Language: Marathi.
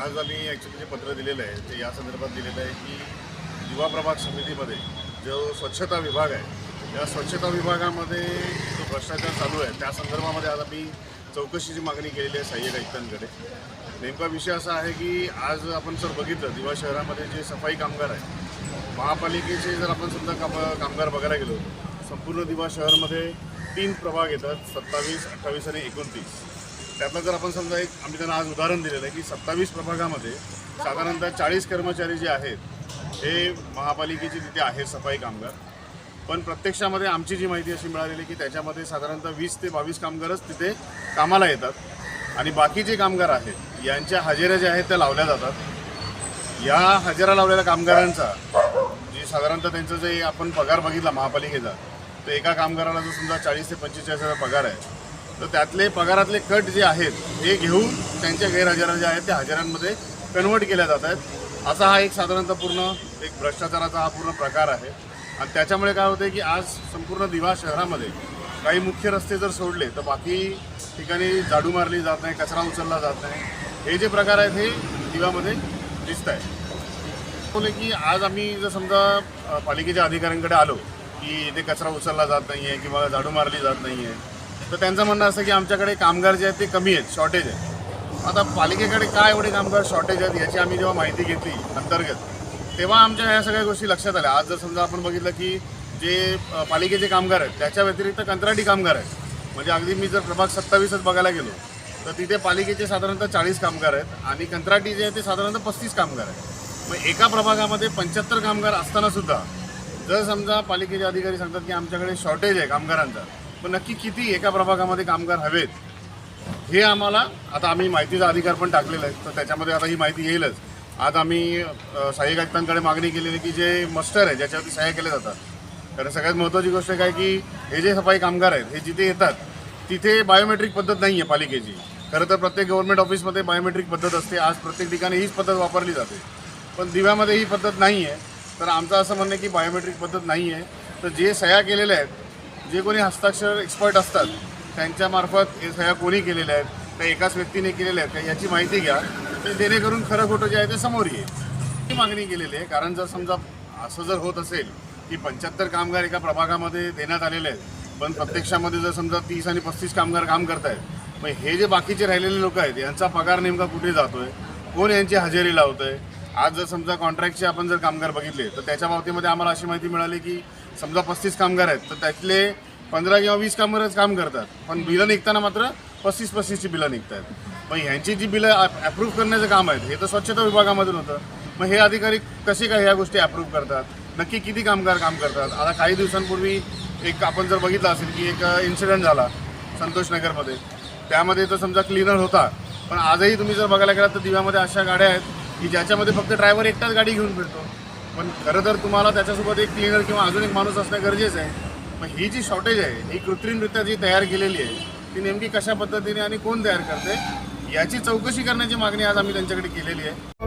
आज आम्ही ॲक्च्युली जे पत्र दिलेलं आहे ते या संदर्भात दिलेलं आहे की युवा प्रभाग समितीमध्ये जो स्वच्छता विभाग आहे या स्वच्छता विभागामध्ये जो भ्रष्टाचार चालू आहे त्या संदर्भामध्ये आज आम्ही चौकशीची मागणी केलेली आहे सहाय्यक आयुक्तांकडे. नेमका विषय असा आहे की आज आपण जर बघितलं दिवा शहरामध्ये जे सफाई कामगार आहे महापालिकेचे जर आपण समजा काम कामगार बघायला गेलो संपूर्ण दिवा शहरमध्ये तीन प्रभाग येतात सत्तावीस अठ्ठावीस आणि एकोणतीस. त्यातलं जर आपण समजा एक आम्ही त्यांना आज उदाहरण दिलेलं आहे की सत्तावीस प्रभागामध्ये साधारणतः चाळीस कर्मचारी जे आहेत हे महापालिकेचे तिथे आहेत सफाई कामगार. पण प्रत्यक्षामध्ये आमची जी माहिती अशी मिळालेली की त्याच्यामध्ये साधारणतः वीस ते बावीस कामगारच तिथे कामाला येतात. आणि बाकी जे कामगार आहेत यांच्या हजेऱ्या ज्या आहेत त्या लावल्या जातात. या हजेरा लावलेल्या कामगारांचा जे साधारणतः त्यांचं जे आपण पगार बघितला महापालिकेचा तर एका कामगाराला जो समजा चाळीस ते पंचेचाळीस हजार पगार आहे तर त्यातले पगारातले कट जे आहेत हे घेऊन त्यांच्या गैरहजेऱ्या ज्या आहेत त्या हजेऱ्यांमध्ये कन्वर्ट केल्या जात आहेत. असा हा एक साधारणतः पूर्ण एक भ्रष्टाचाराचा हा पूर्ण प्रकार आहे. आणि त्याच्यामुळे काय होतं की आज संपूर्ण दिवा शहरामध्ये काही मुख्य रस्ते जर सोडले तर बाकी ठिकाणी झाडू मारली जात नाही कचरा उचलला जात नाही. हे जे प्रकार आहेत हे दिवामध्ये दिसत आहे बोलले की आज आम्ही जर समजा पालिकेच्या अधिकाऱ्यांकडे आलो की इथे कचरा उचलला जात नाही आहे किंवा झाडू मारली जात नाही आहे तर त्यांचं म्हणणं असं की आमच्याकडे कामगार जे आहेत ते कमी आहेत शॉर्टेज आहे आता पालिकेकडे काय एवढे कामगार शॉर्टेज आहेत याची आम्ही जेव्हा माहिती घेतली अंतर्गत तेव्हा आमच्या ह्या सगळ्या गोष्टी लक्षात आल्या. आज जर समजा आपण बघितलं की जे पालिकेचे कामगार आहेत त्याच्या व्यतिरिक्त कंत्राटी कामगार आहेत. म्हणजे अगदी मी जर प्रभाग सत्तावीसच बघायला गेलो तर तिथे पालिकेचे साधारणतः चाळीस कामगार आहेत आणि कंत्राटी जे आहेत ते साधारणतः पस्तीस कामगार आहेत. मग एका प्रभागामध्ये पंच्याहत्तर कामगार असतानासुद्धा जर समजा पालिकेचे अधिकारी सांगतात की आमच्याकडे शॉर्टेज आहे कामगारांचा पण नक्की किती एका प्रभागामध्ये कामगार हवेत हे आम्हाला आता आम्ही माहितीचा अधिकार पण टाकलेला आहे तर त्याच्यामध्ये आता ही माहिती येईलच. आज आम्ही सहाय्यक आयुक्तांकडे मागणी केलेली की जे मस्टर आहे ज्याच्यावरती सह्या केल्या जातात. कारण सगळ्यात महत्त्वाची गोष्ट काय की हे जे सफाई कामगार आहेत हे जिथे येतात तिथे बायोमेट्रिक पद्धत नाही आहे पालिकेची. खरं तर प्रत्येक गव्हर्नमेंट ऑफिसमध्ये बायोमेट्रिक पद्धत असते. आज प्रत्येक ठिकाणी हीच पद्धत वापरली जाते. पण दिव्यामध्ये ही पद्धत नाही आहे तर आमचं असं म्हणणं आहे की बायोमेट्रिक पद्धत नाही आहे तर जे सह्या केलेल्या आहेत जे कोणी हस्ताक्षर एक्सपर्ट असतात त्यांच्यामार्फत हे सह्या कोणी केलेल्या आहेत त्या एकाच व्यक्तीने केलेल्या आहेत का याची माहिती घ्या. ते जेणेकरून खरं खोटं जे आहे ते समोर येईल. ही मागणी केलेली आहे. कारण जर समजा असं जर होत असेल की पंच्याहत्तर कामगार एका प्रभागामध्ये देण्यात आलेले आहेत पण प्रत्यक्षामध्ये जर समजा तीस आणि पस्तीस कामगार काम करत आहेत मग हे जे बाकीचे राहिलेले लोक आहेत यांचा पगार नेमका कुठे जातो आहे कोण यांची हजेरी लावतोय? आज जर समजा कॉन्ट्रॅक्टचे आपण जर कामगार बघितले तर त्याच्या बाबतीमध्ये आम्हाला अशी माहिती मिळाली की समजा पस्तीस कामगार आहेत तर त्यातले पंधरा किंवा वीस कामगारच काम करतात. पण बिलं निघताना मात्र पस्तीस पस्तीसची बिलं निघत आहेत मग ह्यांची जी बिलं अप्रूव्ह करण्याचं काम आहे हे तर स्वच्छता विभागामधून होतं. मग हे अधिकारी कसे काय ह्या गोष्टी अप्रूव्ह करतात? नक्की किती कामगार काम करतात? आता काही दिवसांपूर्वी एक आपण जर बघितलं असेल की एक इन्सिडेंट झाला संतोषनगरमध्ये त्यामध्ये तर समजा क्लिनर होता. पण आजही तुम्ही जर बघायला गेलात तर दिव्यामध्ये अशा गाड्या आहेत की ज्याच्यामध्ये फक्त ड्रायव्हर एकटाच गाडी घेऊन फिरतो. पण खरं तर तुम्हाला त्याच्यासोबत एक क्लिनर किंवा अजून एक माणूस असणं गरजेचं आहे. मग ही जी शॉर्टेज आहे ही कृत्रिमरित्या जी तयार केलेली आहे ती नेमकी कशा पद्धतीने आणि कोण तयार करते याची चौकशी करण्याची मागणी आज आम्ही त्यांच्याकडे केलेली आहे.